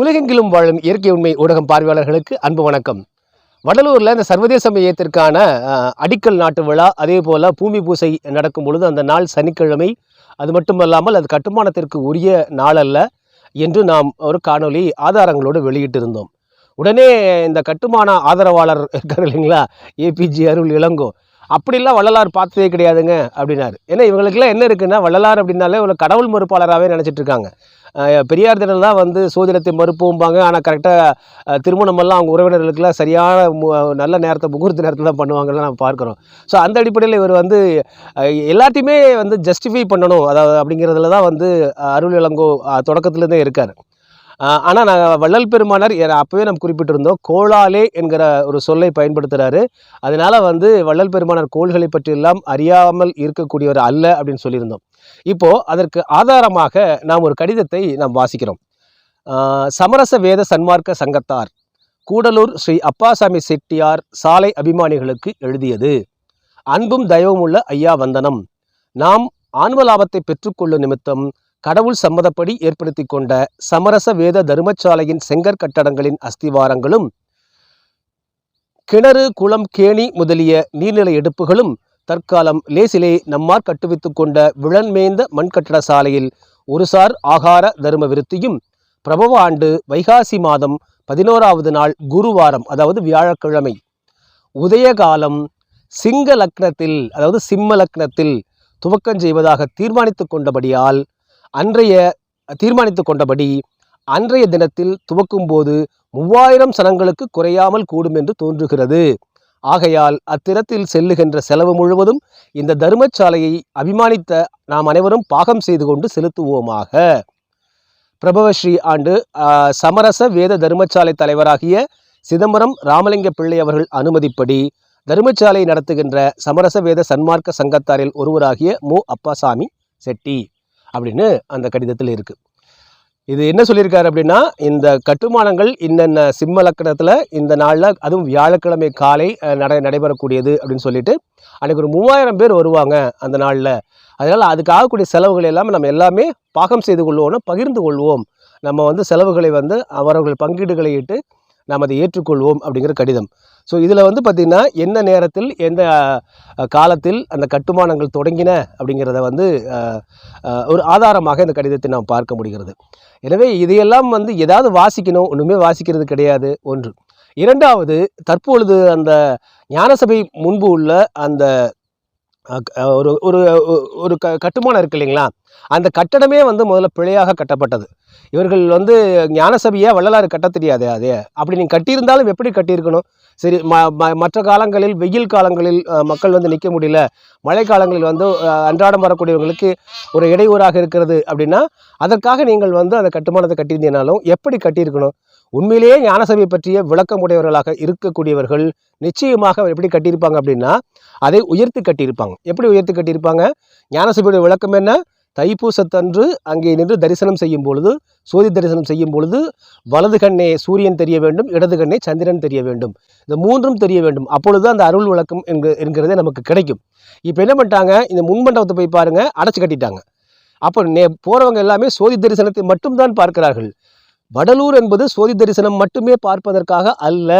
உலகெங்கிலும் வாழும் இயற்கை உண்மை ஊடகம் பார்வையாளர்களுக்கு அன்பு வணக்கம். வடலூரில் இந்த சர்வதேச மையத்திற்கான அடிக்கல் நாட்டு விழா அதே போல் பூமி பூசை நடக்கும் பொழுது அந்த நாள் சனிக்கிழமை. அது மட்டுமல்லாமல் அது கட்டுமானத்திற்கு உரிய நாள் அல்ல என்று நாம் ஒரு காணொளி ஆதாரங்களோடு வெளியிட்டிருந்தோம். உடனே இந்த கட்டுமான ஆதரவாளர் இருக்கார் இல்லைங்களா? ஏபிஜி அருள் இளங்கோ. அப்படிலாம் வள்ளலார் பார்த்ததே கிடையாதுங்க அப்படின்னாரு. ஏன்னா இவங்களுக்கெல்லாம் என்ன இருக்குன்னா வள்ளலார் அப்படின்னாலே இவங்க கடவுள் மறுப்பாளராகவே நினச்சிட்டு இருக்காங்க. பெரியார் தினம் தான் வந்து சோதிடத்தை மறுப்போம்பாங்க. ஆனால் கரெக்டாக திருமணமெல்லாம் அவங்க உறவினர்களுக்கெல்லாம் சரியான மு- நல்ல நேரத்தை முகூர்த்த நேரத்தில் தான் பண்ணுவாங்கன்னு நம்ம பார்க்குறோம். ஸோ அந்த அடிப்படையில் இவர் வந்து எல்லாத்தையுமே வந்து ஜஸ்டிஃபை பண்ணணும். அதாவது அப்படிங்கிறதுல தான் வந்து அருள் இளங்கோ தொடக்கத்துலேருந்தே இருக்கார். ஆனால் நாங்கள் வள்ளல் பெருமானார் அப்போவே நம்ம குறிப்பிட்டிருந்தோம் கோளாலே என்கிற ஒரு சொல்லை பயன்படுத்துகிறாரு அதனால் வந்து வள்ளல் பெருமானார் கோள்களை பற்றியெல்லாம் அறியாமல் இருக்கக்கூடியவர் அல்ல அப்படின்னு சொல்லியிருந்தோம். இப்போ அதற்கு ஆதாரமாக நாம் ஒரு கடிதத்தை நாம் வாசிக்கிறோம். சமரச வேத சன்மார்க்க சங்கத்தார் கூடலூர் ஸ்ரீ அப்பாசாமி செட்டியார் சாலை அபிமானிகளுக்கு எழுதியது. அன்பும் தயவும் உள்ள ஐயா வந்தனம். நாம் ஆன்ம லாபத்தை பெற்றுக்கொள்ளும் நிமித்தம் கடவுள் சம்மதப்படி ஏற்படுத்தி கொண்ட சமரச வேத தருமசாலையின் செங்கற் கட்டடங்களின் அஸ்திவாரங்களும் கிணறு குளம் கேணி முதலிய நீர்நிலை எடுப்புகளும் தற்காலம் லேசிலே நம்மார் கட்டுவித்து கொண்ட விழன்மேந்த மண் கட்டட சாலையில் ஒருசார் ஆகார தர்ம விருத்தியும் பிரபவ ஆண்டு வைகாசி மாதம் பதினோராவது நாள் குருவாரம் அதாவது வியாழக்கிழமை. உதயகாலம் சிங்க லக்னத்தில் அதாவது சிம்ம லக்னத்தில் துவக்கம் செய்வதாக தீர்மானித்து கொண்டபடியால் அன்றைய தீர்மானித்து கொண்டபடி அன்றைய தினத்தில் துவக்கும்போது மூவாயிரம் சனங்களுக்கு குறையாமல் கூடும் என்று தோன்றுகிறது. ஆகையால் அத்திரத்தில் செல்லுகின்ற செலவு முழுவதும் இந்த தர்மசாலையை அபிமானித்த நாம் அனைவரும் பாகம் செய்து கொண்டு செலுத்துவோமாக. பிரபவஸ்ரீ ஆண்டு சமரச வேத தர்மசாலை தலைவராகிய சிதம்பரம் ராமலிங்க பிள்ளை அவர்கள் அனுமதிப்படி தர்மசாலை நடத்துகின்ற சமரச வேத சன்மார்க்க சங்கத்தாரில் ஒருவராகிய மு. அப்பாசாமி செட்டி அப்படின்னு அந்த கடிதத்தில் இருக்குது இது என்ன சொல்லியிருக்காரு அப்படின்னா இந்த கட்டுமானங்கள் இன்னென்ன சிம்ம லக்கணத்தில் இந்த நாளில் அதுவும் வியாழக்கிழமை காலை நட நடைபெறக்கூடியது அப்படின்னு சொல்லிட்டு அன்றைக்கு ஒரு மூவாயிரம் பேர் வருவாங்க அந்த நாளில். அதனால் அதுக்கு ஆகக்கூடிய செலவுகள் எல்லாமே நம்ம எல்லாமே பாகம் செய்து கொள்வோம்னு பகிர்ந்து கொள்வோம். நம்ம வந்து செலவுகளை வந்து அவர்கள் பங்கீடுகளை இட்டு நாம் அதை ஏற்றுக்கொள்வோம் அப்படிங்கிற கடிதம். ஸோ இதில் வந்து பார்த்திங்கன்னா எந்த நேரத்தில் எந்த காலத்தில் அந்த கட்டுமானங்கள் தொடங்கின அப்படிங்கிறத வந்து ஒரு ஆதாரமாக இந்த கடிதத்தை நாம் பார்க்க முடிகிறது. எனவே இதையெல்லாம் வந்து ஏதாவது வாசிக்கணும் ஒன்றுமே வாசிக்கிறது கிடையாது ஒன்று. இரண்டாவது தற்பொழுது அந்த ஞானசபை முன்பு உள்ள அந்த ஒரு ஒரு ஒரு க கட்டுமானம் இருக்கு இல்லைங்களா? அந்த கட்டடமே வந்து முதல்ல பிழையாக கட்டப்பட்டது. இவர்கள் வந்து ஞானசபையாக வள்ளலாறு கட்ட தெரியாது அது? அப்படி நீங்கள் கட்டியிருந்தாலும் எப்படி கட்டியிருக்கணும்? சரி ம ம- மற்ற காலங்களில் வெயில் காலங்களில் மக்கள் வந்து நிற்க முடியல. மழை காலங்களில் வந்து அன்றாடம் வரக்கூடியவங்களுக்கு ஒரு இடையூறாக இருக்கிறது அப்படின்னா அதற்காக நீங்கள் வந்து அந்த கட்டுமானத்தை கட்டியிருந்தீங்கனாலும் எப்படி கட்டியிருக்கணும்? உண்மையிலேயே ஞானசபை பற்றிய விளக்கமுடையவர்களாக இருக்கக்கூடியவர்கள் நிச்சயமாக எப்படி கட்டியிருப்பாங்க அப்படின்னா அதை உயர்த்தி கட்டியிருப்பாங்க. எப்படி உயர்த்தி கட்டியிருப்பாங்க? ஞானசபையுடைய விளக்கம் என்ன? தைப்பூசத்தன்று அங்கே நின்று தரிசனம் செய்யும் பொழுது சூரிய தரிசனம் செய்யும் பொழுது வலது கண்ணே சூரியன் தெரிய வேண்டும் இடது கண்ணே சந்திரன் தெரிய வேண்டும். இந்த மூன்றும் தெரிய வேண்டும். அப்பொழுது அந்த அருள் விளக்கம் என்கிறதே நமக்கு கிடைக்கும். இப்போ என்ன பண்ணிட்டாங்க? இந்த முன்மண்டபத்தை போய் பாருங்கள் அடைச்சி கட்டிட்டாங்க. அப்போ நே போகிறவங்க எல்லாமே சோதி தரிசனத்தை மட்டும்தான் பார்க்கிறார்கள். வடலூர் என்பது சோதி தரிசனம் மட்டுமே பார்ப்பதற்காக அல்ல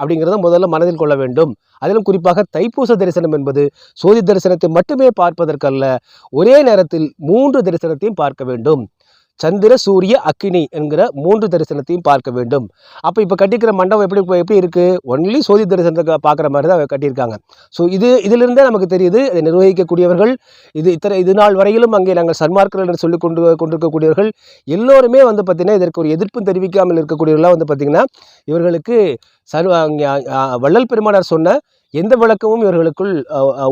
அப்படிங்கிறத முதல்ல மனதில் கொள்ள வேண்டும். அதிலும் குறிப்பாக தைப்பூச தரிசனம் என்பது சோதி தரிசனத்தை மட்டுமே பார்ப்பதற்கல்ல ஒரே நேரத்தில் மூன்று தரிசனத்தையும் பார்க்க வேண்டும். சந்திர சூரிய அக்கினி என்கிற மூன்று தரிசனத்தையும் பார்க்க வேண்டும். அப்போ இப்போ கட்டிக்கிற மண்டபம் எப்படி இப்போ எப்படி இருக்குது ஒன்லி சோதி தரிசனத்தை பார்க்குற மாதிரி தான் கட்டியிருக்காங்க. ஸோ இது இதிலிருந்தே நமக்கு தெரியுது இதை நிர்வகிக்கக்கூடியவர்கள் இது இத்தனை இது நாள் வரையிலும் அங்கே நாங்கள் சன்மார்க்கர்கள் என்று சொல்லி கொண்டு கொண்டிருக்கக்கூடியவர்கள் எல்லோருமே வந்து பார்த்திங்கன்னா இதற்கு ஒரு எதிர்ப்பும் தெரிவிக்காமல் இருக்கக்கூடியவர்களாக வந்து பார்த்திங்கன்னா இவர்களுக்கு சர்வ வள்ளல் பெருமானார் சொன்ன எந்த விளக்கமும் இவர்களுக்குள்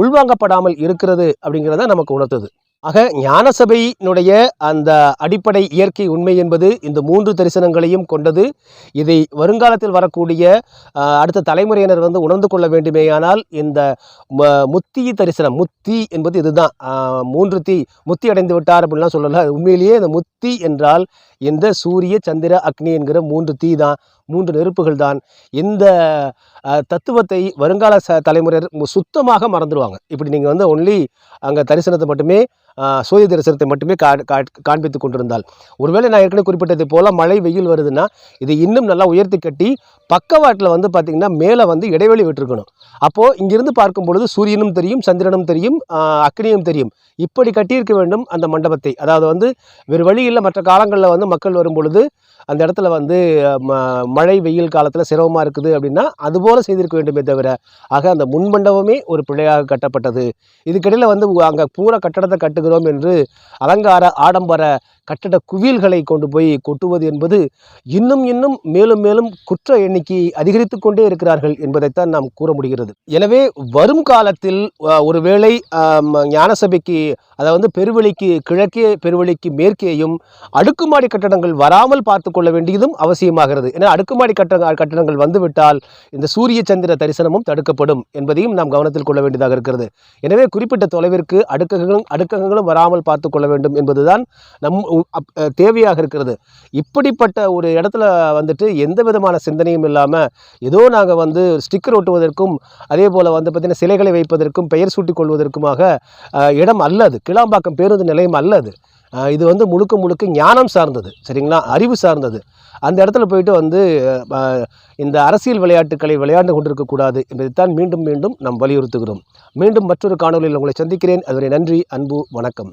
உள்வாங்கப்படாமல் இருக்கிறது அப்படிங்கிறத நமக்கு உணர்த்துது. ஆக ஞானசபையினுடைய அந்த அடிப்படை இயற்கை உண்மை என்பது இந்த மூன்று தரிசனங்களையும் கொண்டது. இதை வருங்காலத்தில் வரக்கூடிய அடுத்த தலைமுறையினர் வந்து உணர்ந்து கொள்ள வேண்டுமேயானால் இந்த ம- முத்தி தரிசனம் முத்தி என்பது இதுதான். மூன்று தீ முத்தி அடைந்து விட்டார் அப்படின்லாம் சொல்லலாம் உண்மையிலேயே இந்த முத்தி என்றால் இந்த சூரிய சந்திர அக்னி என்கிற மூன்று தீ தான் மூன்று நெருப்புகள் தான் இந்த தத்துவத்தை வருங்கால ச தலைமுறையர் சுத்தமாக மறந்துடுவாங்க இப்படி நீங்கள் வந்து ஒன்லி அங்கே தரிசனத்தை மட்டுமே சூரிய தரிசனத்தை மட்டுமே கா கா- காண்பித்து கொண்டிருந்தால். ஒருவேளை நான் ஏற்கனவே குறிப்பிட்டதை போல் மழை வெயில் வருதுன்னா இது இன்னும் நல்லா உயர்த்தி கட்டி பக்கவாட்டில் வந்து பார்த்திங்கன்னா மேலே வந்து இடைவெளி விட்டுருக்கணும். அப்போது இங்கிருந்து பார்க்கும் பொழுது சூரியனும் தெரியும் சந்திரனும் தெரியும் அக்னியும் தெரியும். இப்படி கட்டியிருக்க வேண்டும் அந்த மண்டபத்தை. அதாவது வந்து வேறு வழியில் மற்ற காலங்களில் வந்து மக்கள் வரும் பொழுது அந்த இடத்துல வந்து ம மழை வெயில் காலத்தில் சிரமமாக இருக்குது அப்படின்னா அதுபோல் செய்திருக்க வேண்டுமே தவிர ஆக அந்த முன்மண்டபமே ஒரு பிழையாக கட்டப்பட்டது. இதுக்கிடையில் வந்து அங்கே பூரா கட்டடத்தை கட்டுகிறோம் என்று அலங்கார ஆடம்பர கட்டட குவியல்களை கொண்டு போய் கொட்டுவது என்பது இன்னும் இன்னும் மேலும் மேலும் குற்ற எண்ணிக்கையை அதிகரித்து கொண்டே இருக்கிறார்கள் என்பதைத்தான் நாம் கூற முடிகிறது. எனவே வரும் காலத்தில் ஒருவேளை ஞானசபைக்கு அதாவது பெருவெளிக்கு கிழக்கே பெருவெளிக்கு மேற்கேயும் அடுக்குமாடி கட்டடங்கள் வராமல் பார்த்து கொள்ள வேண்டியதும் அவசியமாகிறது. ஏன்னா அடுக்குமாடி கட்ட கட்டடங்கள் வந்துவிட்டால் இந்த சூரிய சந்திர தரிசனமும் தடுக்கப்படும் என்பதையும் நாம் கவனத்தில் கொள்ள வேண்டியதாக இருக்கிறது. எனவே குறிப்பிட்ட தொலைவிற்கு அடுக்ககங்களும் அடுக்ககங்களும் வராமல் பார்த்து கொள்ள வேண்டும் என்பதுதான் நம் தேவையாக இருக்கிறது. இப்படிப்பட்ட ஒரு இடத்துல வந்துட்டு எந்த விதமான சிந்தனையும் இல்லாமல் ஏதோ நாங்கள் வந்து ஸ்டிக்கர் ஒட்டுவதற்கும் அதே போல் வந்து பார்த்திங்கன்னா சிலைகளை வைப்பதற்கும் பெயர் சூட்டிக் கொள்வதற்குமாக இடம் அல்லது கிளாம்பாக்கம் பேருந்து நிலையம் அல்லது இது வந்து முழுக்க முழுக்க ஞானம் சார்ந்தது சரிங்களா? அறிவு சார்ந்தது. அந்த இடத்துல போயிட்டு வந்து இந்த அரசியல் விளையாட்டுக்களை விளையாண்டு கொண்டிருக்கக்கூடாது என்பதைத்தான் மீண்டும் மீண்டும் நாம் வலியுறுத்துகிறோம். மீண்டும் மற்றொரு காணொலியில் உங்களை சந்திக்கிறேன். அதுவரை நன்றி அன்பு வணக்கம்.